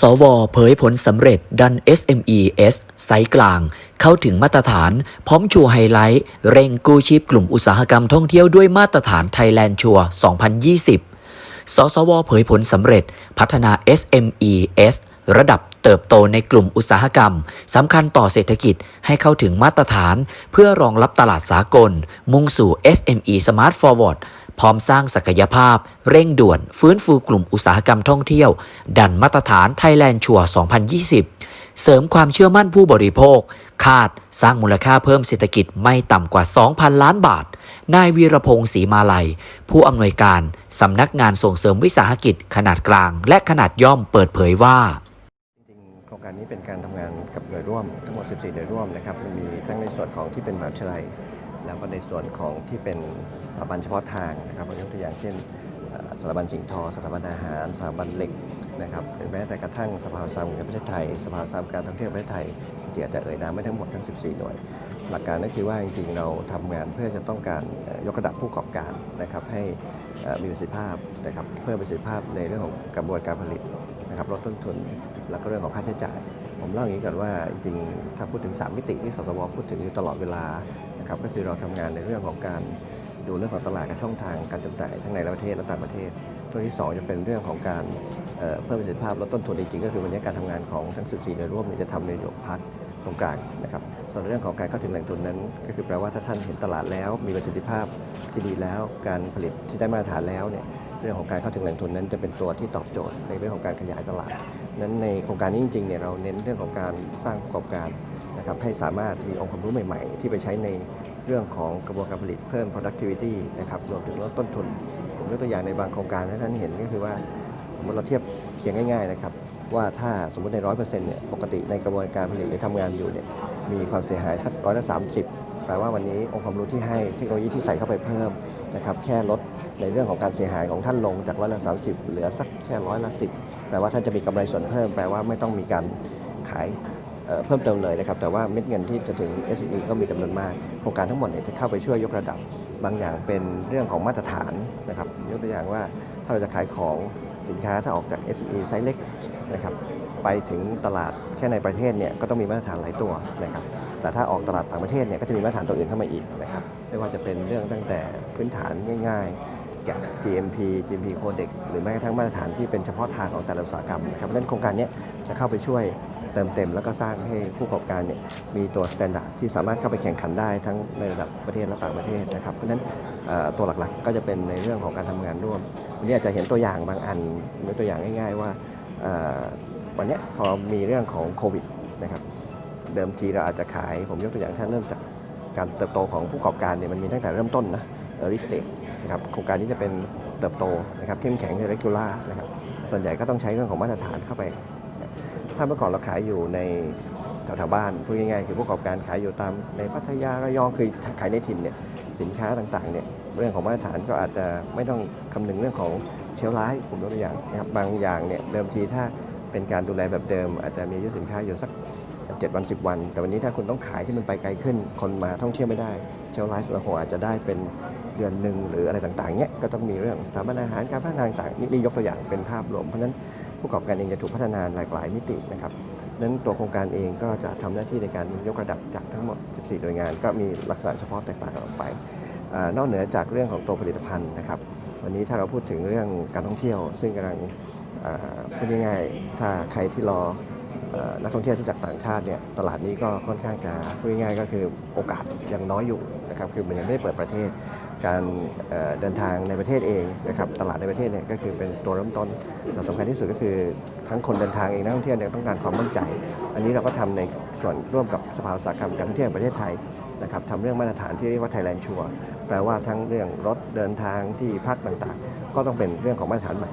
สว เผยผลสำเร็จดัน SMES ไซส์กลาง เข้าถึงมาตรฐาน พร้อมชูไฮไลท์ เร่งกู้ชีพกลุ่มอุตสาหกรรมท่องเที่ยวด้วยมาตรฐาน Thailand ชัวร์2020 สสว เผยผลสำเร็จ พัฒนา SMES ระดับเติบโตในกลุ่มอุตสาหกรรมสำคัญต่อเศรษฐกิจให้เข้าถึงมาตรฐาน เพื่อรองรับตลาดสากล มุ่งสู่ SME Smart Forward พร้อมสร้างศักยภาพ เร่งด่วน ฟื้นฟูกลุ่มอุตสาหกรรมท่องเที่ยว ดันมาตรฐาน Thailand ชัวร์2020 เสริมความเชื่อมั่นผู้บริโภค คาดสร้างมูลค่าเพิ่มเศรษฐกิจไม่ต่ำกว่า 2,000 ล้านบาท นายวีรพงศ์ศรีมาลัย ผู้อำนวยการสำนักงานส่งเสริมวิสาหกิจขนาดกลาง และขนาดย่อมเปิดเผยว่าโครงการนี้เป็นการทำงานกับหน่วยร่วมทั้งหมด 14 หน่วยร่วมนะครับ มันมีทั้งในส่วนของที่เป็นมหาวิทยาลัย แล้วก็ในส่วนของที่เป็นสถาบันเฉพาะทางนะครับยกตัวอย่างเช่นสถาบันสิ่งทอ สถาบันอาหารสถาบันเหล็กนะครับแม้แต่กระทั่งสภาสาหกรรมแห่งประเทศไทย สภาสามการท่องเที่ยวประเทศไทยที่อาจจะเอ่ยนามไม่ทั้งหมดทั้ง 14 หน่วย หลักการก็คือว่าจริงๆเราทำงานเพื่อจะต้องการยกระดับผู้ประกอบการนะครับให้มีประสิทธิภาพนะครับเพิ่มประสิทธิภาพในเรื่องของกระบวนการผลิตนะครับลดต้นทุน แล้วก็เรื่องของค่าใช้จ่าย ผมเล่าอย่างนี้ก่อนว่าจริงๆถ้าพูดถึง 3 มิติที่สสวพูดถึงอยู่ตลอดเวลานะครับก็คือเราทำงานในเรื่องของการดูเรื่องของตลาดกับช่องทางการจำหน่ายทั้งในประเทศและต่างประเทศตัวที่ 2 จะเป็นเรื่องของการเพิ่มประสิทธิภาพลดต้นทุนจริงๆก็คือวันนี้การทำงานของทั้ง14หน่วยร่วมจะทำในโยกพัฒน์ตรงกลางนะครับส่วนเรื่องของการเข้าถึงแหล่งทุนนั้น ก็คือแปลว่าถ้าท่านเห็นตลาดแล้ว มีประสิทธิภาพที่ดีแล้ว การผลิตที่ได้มาตรฐานแล้วเนี่ยเรื่องของการเข้าถึงแหล่งทุนนั้นจะเป็นตัวที่ตอบโจทย์ในเรื่องของการขยายตลาด นั้นในโครงการนี้จริงๆเนี่ยเราเน้นเรื่องของการสร้างประกอบการนะครับให้สามารถมีองค์ความรู้ใหม่ ๆ ที่ไปใช้ในเรื่องของกระบวนการผลิตเพิ่ม productivity นะครับรวมถึงลดต้นทุน ผมยกตัวอย่างในบางโครงการที่ท่านเห็นก็คือว่าสมมติเราเทียบเคียงง่ายๆนะครับว่าถ้าสมมติในร้อยเปอร์เซ็นต์เนี่ยปกติในกระบวนการผลิตหรือทำงานอยู่เนี่ยมีความเสียหายสักร้อยละสามสิบแปลว่าวันนี้องค์ความรู้ที่ให้เทคโนโลยีที่ใส่เข้าไปเพิ่มนะครับแค่ลดในเรื่องของการเสียหายของท่านลงจากร้อยละสามสิบเหลือสักแค่ร้อยละสิบ ลว่าท่านจะมีกำไรส่วนเพิ่ม แปลว่าไม่ต้องมีการขายเเพิ่มเติมเลยนะครับ แต่ว่าเม็ดเงินที่จะถึง SME ก็มีจำนวนมาก โครงการทั้งหมดเนี่ยจะเข้าไปช่วยยกระดับ บางอย่างเป็นเรื่องของมาตรฐานนะครับ ยกตัวอย่างว่าถ้าเราจะขายของสินค้าถ้าออกจาก SME ไซส์เล็กนะครับไปถึงตลาดแค่ในประเทศเนี่ยก็ต้องมีมาตรฐานหลายตัวนะครับ แต่ถ้าออกตลาดต่างประเทศเนี่ยก็จะมีมาตรฐานตัวอื่นเข้ามาอีกนะครับ ไม่ว่าจะเป็นเรื่องตั้งแต่พื้นฐานง่าย ๆ อย่าง GMP GMP Codex หรือแม้กระทั่งมาตรฐานที่เป็นเฉพาะทางของแต่ละอุตสาหกรรมนะครับเพราะฉะนั้นโครงการนี้จะเข้าไปช่วยเติมเต็ม แล้วก็สร้างให้ผู้ประกอบการเนี่ยมีตัวสแตนดาร์ดที่สามารถเข้าไปแข่งขันได้ทั้งในระดับประเทศและต่างประเทศนะครับเพราะฉะนั้นตัวหลักๆก็จะเป็นในเรื่องของการทำงานร่วมวันนี้อาจจะเห็นตัวอย่างบางอันยกตัวอย่างง่าย ๆ ว่าวันนี้พอมีเรื่องของโควิดนะครับเดิมทีเราอาจจะขาย ผมยกตัวอย่างท่านเริ่มจากการเติบโตของผู้ประกอบการเนี่ยมันมีตั้งแต่เริ่มต้นนะ early stage นะครับโครงการนี้จะเป็นเติบโตนะครับเข้มแข็งใน regular นะครับส่วนใหญ่ก็ต้องใช้เรื่องของมาตรฐานเข้าไป ถ้าเมื่อก่อนเราขายอยู่ในแถวๆบ้านพูดง่ายๆคือผู้ประกอบการขายอยู่ตามในพัทยาระยองคือขายในถิ่นเนี่ยสินค้าต่างๆเนี่ยเรื่องของมาตรฐานก็อาจจะไม่ต้องคำนึงเรื่องของเชลฟ์ไลฟ์ผมยกตัวอย่างนะครับบางอย่างเนี่ยเดิมทีถ้าเป็นการดูแลแบบเดิม อาจจะมีอายุสินค้าอยู่สัก7วัน 10 วัน แต่วันนี้ถ้าคุณต้องขายที่มันไปไกลขึ้น คนมาท่องเที่ยวไม่ได้ เชลไลฟ์เราคงอาจจะได้เป็น เดือนหนึ่งหรืออะไรต่างๆเนี้ยก็ต้องมีเรื่องสถาบันอาหารการพัฒนาต่างๆนี่นยกตัวอย่างเป็นภาพรวมเพราะนั้นผู้ประกอบการเองจะถูกพัฒนาหลากหลายมิตินะครับนั้นตัวโครงการเองก็จะทำหน้าที่ในการยกระดับจากทั้งหมด 14 หน่วยงาน ก็มีลักษณะเฉพาะแตกต่างกันออกไปอนอกเหนือจากเรื่องของตัวผลิตภัณฑ์นะครับ วันนี้ถ้าเราพูดถึงเรื่องการท่องเที่ยว ซึ่งกำลังพูดง่ายๆถ้าใครที่รอเอ่อนักท่องเที่ยวที่จากต่างชาติเนี่ยตลาดนี้ก็ค่อนข้างจะพูดง่ายๆก็คือโอกาสยังน้อยอยู่นะครับคือมันยังไม่ได้เปิดประเทศ การเดินทางในประเทศเองนะครับตลาดในประเทศเนี่ยก็คือเป็นตัวเริ่มต้นแต่สำคัญที่สุดก็คือทั้งคนเดินทางเองนักท่องเที่ยวเนี่ยต้องการความมั่นใจ อันนี้เราก็ทำในส่วนร่วมกับสภาอุตสาหกรรมการท่องเที่ยวประเทศไทยนะครับทำเรื่องมาตรฐานที่เรียกว่า Thailand ชัวร์แปลว่าทั้งเรื่องรถเดินทางที่พักต่างๆ ก็ต้องเป็นเรื่องของมาตรฐานใหม่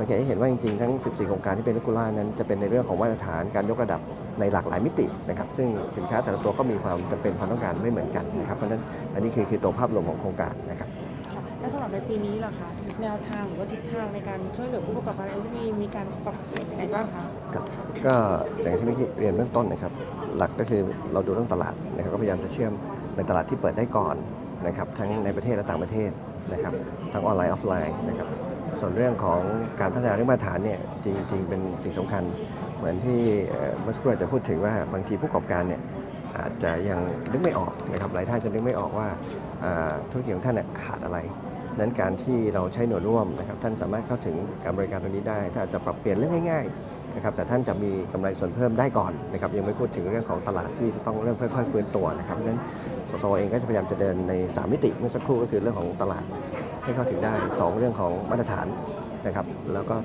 สังเกตให้เห็นว่าจริงๆ ทั้ง 14 โครงการที่เป็นเลกูล่านั้นจะเป็นในเรื่องของมาตรฐานการยกระดับ ในหลากหลายมิตินะครับซึ่งสินค้าแต่ละตัวก็มีความจำเป็นความต้องการไม่เหมือนกันนะครับเพราะฉะนั้นอันนี้คือคือตัวภาพรวมของโครงการนะครับค่ะและสำหรับในปีนี้ล่ะคะแนวทางหรือว่าทิศทางในการช่วยเหลือผู้ประกอบการ SME มีการปรับเปลี่ยนยังไงบ้างคะครับก็อย่างที่เมื่อกี้เรียนเบื้องต้นนะครับ หลักก็คือเราดูเรื่องตลาดนะครับก็พยายามจะเชื่อมในตลาดที่เปิดได้ก่อนนะครับทั้งในประเทศและต่างประเทศนะครับทั้งออนไลน์ออฟไลน์นะครับส่วนเรื่องของการพัฒนาเรื่องมาตรฐานเนี่ยจริงๆเป็นสิ่งสำคัญ เหมือนที่เมื่อสักครู่อาจะพูดถึงว่าบางทีผู้ประกอบการเนี่ยอาจจะยังนึกไม่ออกนะครับหลายท่านจะนึกไม่ออกว่าเอ่อธุรกิจของท่านขาดอะไร นั้นการที่เราใช้หน่วยร่วมนะครับท่านสามารถเข้าถึงการบริการตรงนี้ได้ ถ้าอาจจะปรับเปลี่ยนเรื่องง่ายๆนะครับแต่ท่านจะมีกำไรส่วนเพิ่มได้ก่อนนะครับยังไม่พูดถึงเรื่องของตลาดที่ต้องเริ่มค่อยๆฟื้นตัวนะครับเพราะฉะนั้นสสเองก็จะพยายามจะเดินใน 3 มิติเมื่อสักครู่ก็คือเรื่องของตลาดให้เข้าถึงได้ 2 เรื่องของมาตรฐานนะครับแล้วก็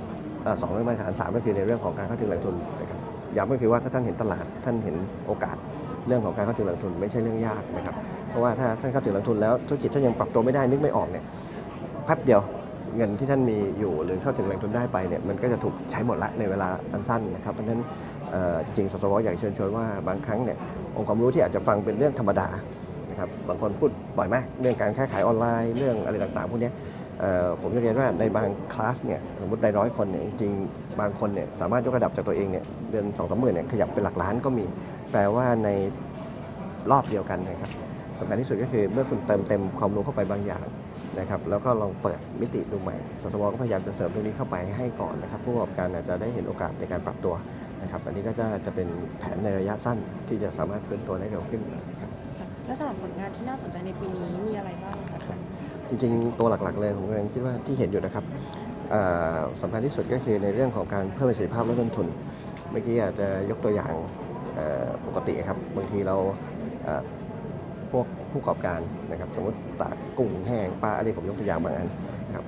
สองเรื่องมาตรฐานสามก็คือในเรื่องของการเข้าถึงแหล่งทุนนะครับย้ำก็คือว่าถ้าท่านเห็นตลาดท่านเห็นโอกาสเรื่องของการเข้าถึงแหล่งทุนไม่ใช่เรื่องยากนะครับเพราะว่าถ้าท่านเข้าถึงแหล่งทุนแล้วธุรกิจท่านยังปรับตัวไม่ได้นึกไม่ออกเนี่ยแป๊บเดียวเงินที่ท่านมีอยู่หรือเข้าถึงแหล่งทุนได้ไปเนี่ยมันก็จะถูกใช้หมดละในเวลาอันสั้นนะครับเพราะฉะนั้นจริงๆสสวอยากเชิญชวนว่าบางครั้งเนี่ยองค์ความรู้ที่อาจจะฟังเป็นเรื่องธรรมดานะครับบางคนพูดบ่อยมากเรื่องการค้าขายออนไลน์เรื่องอะไรต่างๆพวกนี้ ผมจะเรียนว่าในบางคลาสเนี่ยสมมติในร้อยคนเนี่ยจริงบางคนเนี่ยสามารถยกระดับจากตัวเองเนี่ยเดือนสองสามหมื่นเนี่ยขยับเป็นหลักล้านก็มี แปลว่าในรอบเดียวกันนะครับสำคัญที่สุดก็คือเมื่อคุณเติมเต็มความรู้เข้าไปบางอย่างนะครับแล้วก็ลองเปิดมิติดูใหม่สสวก็พยายามจะเสริมตรงนี้เข้าไปให้ก่อนนะครับผู้ประกอบการอาจจะได้เห็นโอกาสในการปรับตัวนะครับอันนี้ก็จะจะเป็นแผนในระยะสั้นที่จะสามารถฟื้นตัวได้เร็วขึ้นนะครับและสำหรับผลงานที่น่าสนใจในปีนี้มีอะไรบ้างคะ จริงๆ ตัวหลักๆ เลยผมก็ยังคิดว่าที่เห็นอยู่นะครับสำคัญที่สุดก็คือในเรื่องของการเพิ่มประสิทธิภาพแลดต้นทุน เมื่อกี้อาจจะยกตัวอย่างปกติครับบางทีเราพวกผู้ประกอบการนะครับสมมติตากกุ้งแห้งปลาอะไรผมยกตัวอย่างบางอันครับ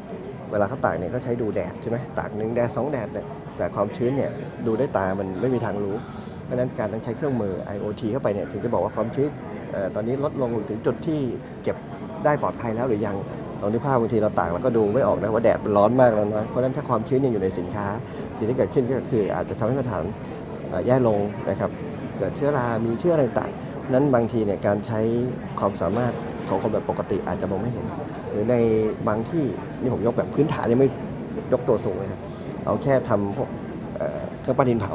เวลาเขาตากเนี่ยก็ใช้ดูแดดใช่ไหมตากหนึ่งแดดสองแดดเนี่ยแต่ความชื้นเนี่ยดูได้ตามันไม่มีทางรู้เพราะฉะนั้นการต้องใช้เครื่องมือ IoT เข้าไปเนี่ยถึงจะบอกว่าความชื้นตอนนี้ลดลงถึงจุดที่เก็บ ได้ปลอดภัยแล้วหรือยังลองนึกภาพบางทีเราต่ากแล้วก็ดูไม่ออกนะว่าแดดมันร้อนมากแล้วนะเพราะฉะนั้นถ้าความชื้นยังอยู่ในสินค้าสิ่งที่เกิดขึ้นก็คืออาจจะทำให้มาตรฐานแย่ลงนะครับเกิดเชื้อรา มีเชื้ออะไรต่างนั้นบางทีเนี่ยการใช้ความสามารถของคนแบบปกติอาจจะมองไม่เห็น หรือในบางที่นี่ผมยกแบบพื้นฐานยังไม่ยกตัวสูงเลยครับเอาแค่ทำพวกเอ่อเครื่องปั้นดินเผา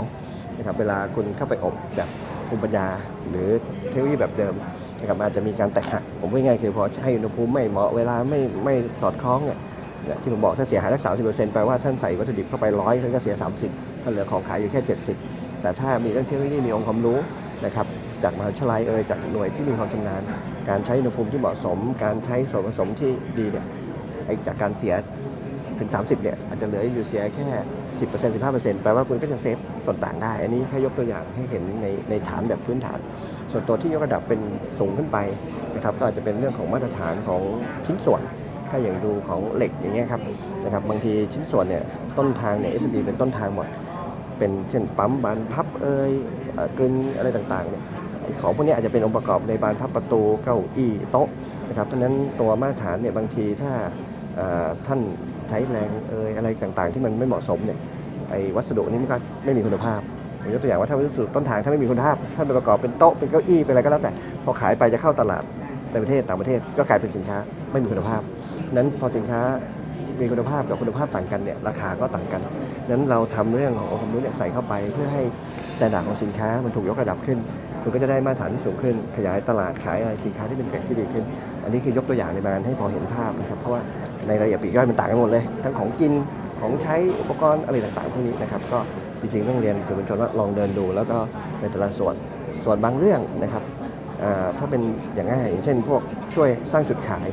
นะครับเวลาคุณเข้าไปอบแบบภูมิปัญญา หรือเทคโนโลยีแบบเดิม นะครับอาจจะมีการแตกหักผมพูดง่ายคือพอให้อุณหภูมิไม่เหมาะเวลาไม่ไม่สอดคล้องเนี่ยที่ผมบอกถ้าเสียหายสักสามสิบเปอร์เซ็นต์แปลว่าท่านใส่วัตถุดิบเข้าไปร้อยท่านก็เสียสามสิบท่านเหลือของขายอยู่แค่เจ็ดสิบแต่ถ้ามีเรื่องเทคโนโลยีมีองค์ความรู้นะครับจากมหาวิทยาลัยเอ่ยจากหน่วยที่มีความชำนาญ การใช้อุณหภูมิที่เหมาะสม การใช้ส่วนผสมที่ดีเนี่ยไอจากการเสียถึง 30เนี่ยอาจจะเหลืออยู่เสียแค่ 10% 15%แปลว่าคุณก็จะเซฟส่วนต่างได้ อันนี้แค่ยกตัวอย่างให้เห็นในในฐานแบบพื้นฐาน ส่วนตัวที่ยกระดับเป็นสูงขึ้นไปนะครับก็อาจจะเป็นเรื่องของมาตรฐานของชิ้นส่วนถ้าอย่างดูของเหล็กอย่างเงี้ยครับนะครับบางทีชิ้นส่วนเนี่ยต้นทางเนี่ย SD เป็นต้นทางหมด เป็นเช่นปั๊มบานพับเอยเอ่อกลึงอะไรต่างๆเนี่ยของพวกนี้อาจจะเป็นองค์ประกอบในบานพับประตูเก้าอี้โต๊ะนะครับเพราะฉะนั้นตัวมาตรฐานเนี่ยบางทีถ้าท่าน ใช้แรงเอยอะไรต่างๆ ที่มันไม่เหมาะสมเนี่ยไอ้วัสดุนี้มันก็ไม่มีคุณภาพยกตัวอย่างว่าถ้าวัสดุต้นทางถ้าไม่มีคุณภาพท่าไปประกอบเป็นโต๊ะเป็นเก้าอี้เป็นอะไรก็แล้วแต่พอขายไปจะเข้าตลาดในประเทศต่างประเทศก็กลายเป็นสินค้าไม่มีคุณภาพนั้นพอสินค้ามีคุณภาพกับคุณภาพต่างกันเนี่ยราคาก็ต่างกันนั้นเราทำเรื่องขององค์ความรู้เนี่ยใส่เข้าไปเพื่อให้สแตนดาร์ดของสินค้ามันถูกยกระดับขึ้นคุณก็จะได้มาตรฐานที่สูงขึ้น ขยายตลาดขายอะไรสินค้าที่เป็นเกรดที่ดีขึ้น อันนี้คือยกตัวอย่างในบานให้พอเห็นภาพนะครับเพราะว่า ในรายละเอียดปลีกย่อยมันต่างกันหมดเลย ทั้งของกินของใช้อุปกรณ์อะไรต่างๆพวกนี้นะครับก็จริงๆต้องเรียนสื่อมวลชนว่าลองเดินดู แล้วก็ในแต่ละส่วนส่วนบางเรื่องนะครับถ้าเป็นอย่างง่ายอย่างเช่นพวกช่วยสร้างจุดขาย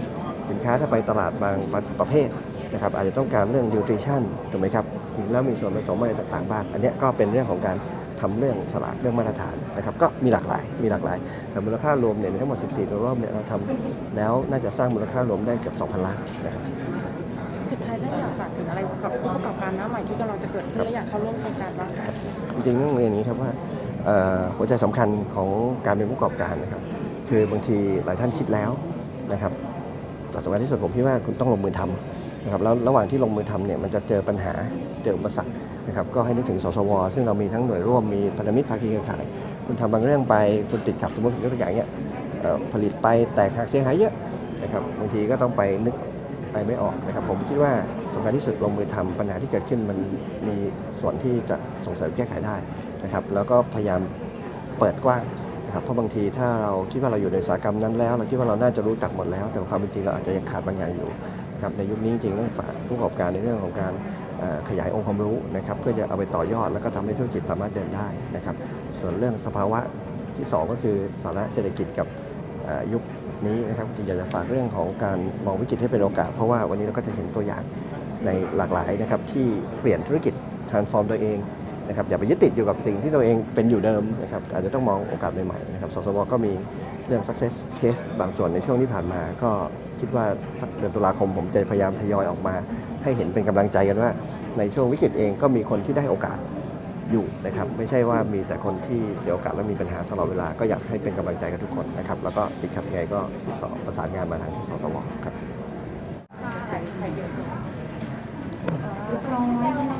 สินค้าถ้าไปตลาดบางประเภทนะครับอาจจะต้องการเรื่อง nutrition ถูกไหมครับกินแล้วมีส่วนผสมอะไรต่างๆบ้างอันนี้ก็เป็นเรื่องของการ ทำเรื่องฉลากเรื่องมาตรฐานนะครับก็มีหลากหลายมีหลากหลาย แต่มูลค่ารวมเนี่ยมีทั้งหมด 14ตัวรอบเนี่ยเราทำแล้วน่าจะสร้างมูลค่ารวมได้เกือบ2,000ล้านนะครับสุดท้ายท่านอยากฝากถึงอะไรกับผู้ประกอบการหน้าใหม่ที่กำลังจะเกิดขึ้นและอยากเข้าร่วมโครงการบ้างคะจริงๆต้องเรียนอย่างนี้ครับว่าเอ่อหัวใจสำคัญของการเป็นผู้ประกอบการนะครับคือบางทีหลายท่านคิดแล้วนะครับแต่สำคัญที่สุดผมคิดว่าคุณต้องลงมือทำ นะครับแล้วระหว่างที่ลงมือทำเนี่ยมันจะเจอปัญหาเจออุปสรรคนะครับก็ให้นึกถึงสสว ซึ่งเรามีทั้งหน่วยร่วมมีพันธมิตรภาคีเครือข่าย คุณทำบางเรื่องไปคุณติดขัดสมมติยกตัวอย่างเนี่ยเอ่อผลิตไปแตกหักเสียหายเยอะนะครับบางทีก็ต้องไปนึกไปไม่ออกนะครับผมคิดว่าสำคัญที่สุดลงมือทำปัญหาที่เกิดขึ้นมันมีส่วนที่จะส่งเสริมแก้ไขได้นะครับแล้วก็พยายามเปิดกว้างนะครับเพราะบางทีถ้าเราคิดว่าเราอยู่ในอุตสาหกรรมนั้นแล้ว เราคิดว่าเราน่าจะรู้จักหมดแล้ว แต่ความเป็นจริงเราอาจจะยังขาดบางอย่างอยู่ นะครับในยุคนี้จริงๆต้องฝากผู้ประกอบการในเรื่องของการขยายองค์ความรู้นะครับเพื่อจะเอาไปต่อยอดแล้วก็ทำให้ธุรกิจสามารถเดินได้นะครับส่วนเรื่องสภาวะที่สองก็คือสานะเศรษฐกิจกับยุคนี้นะครับจริงอยากจะฝากเรื่องของการมองวิกฤตให้เป็นโอกาส เพราะว่าวันนี้เราก็จะเห็นตัวอย่างในหลากหลายนะครับที่เปลี่ยนธุรกิจ transform ตัวเองนะครับอย่าไปยึดติดอยู่กับสิ่งที่ตัวเองเป็นอยู่เดิมนะครับอาจจะต้องมองโอกาสใหม่ๆนะครับสสวก็มี เรื่อง success case บางส่วนในช่วงที่ผ่านมา ก็คิดว่าเดือนตุลาคมผมจะพยายามทยอยออกมา ให้เห็นเป็นกำลังใจกันว่า ในช่วงวิกฤตเองก็มีคนที่ได้โอกาสอยู่นะครับไม่ใช่ว่ามีแต่คนที่เสียโอกาสและมีปัญหาตลอดเวลาก็อยากให้เป็นกำลังใจกับทุกคนนะครับแล้วก็ติดขัดยังไงก็ติดต่อประสานงานมาทางที่สสวครับเรียบร้อย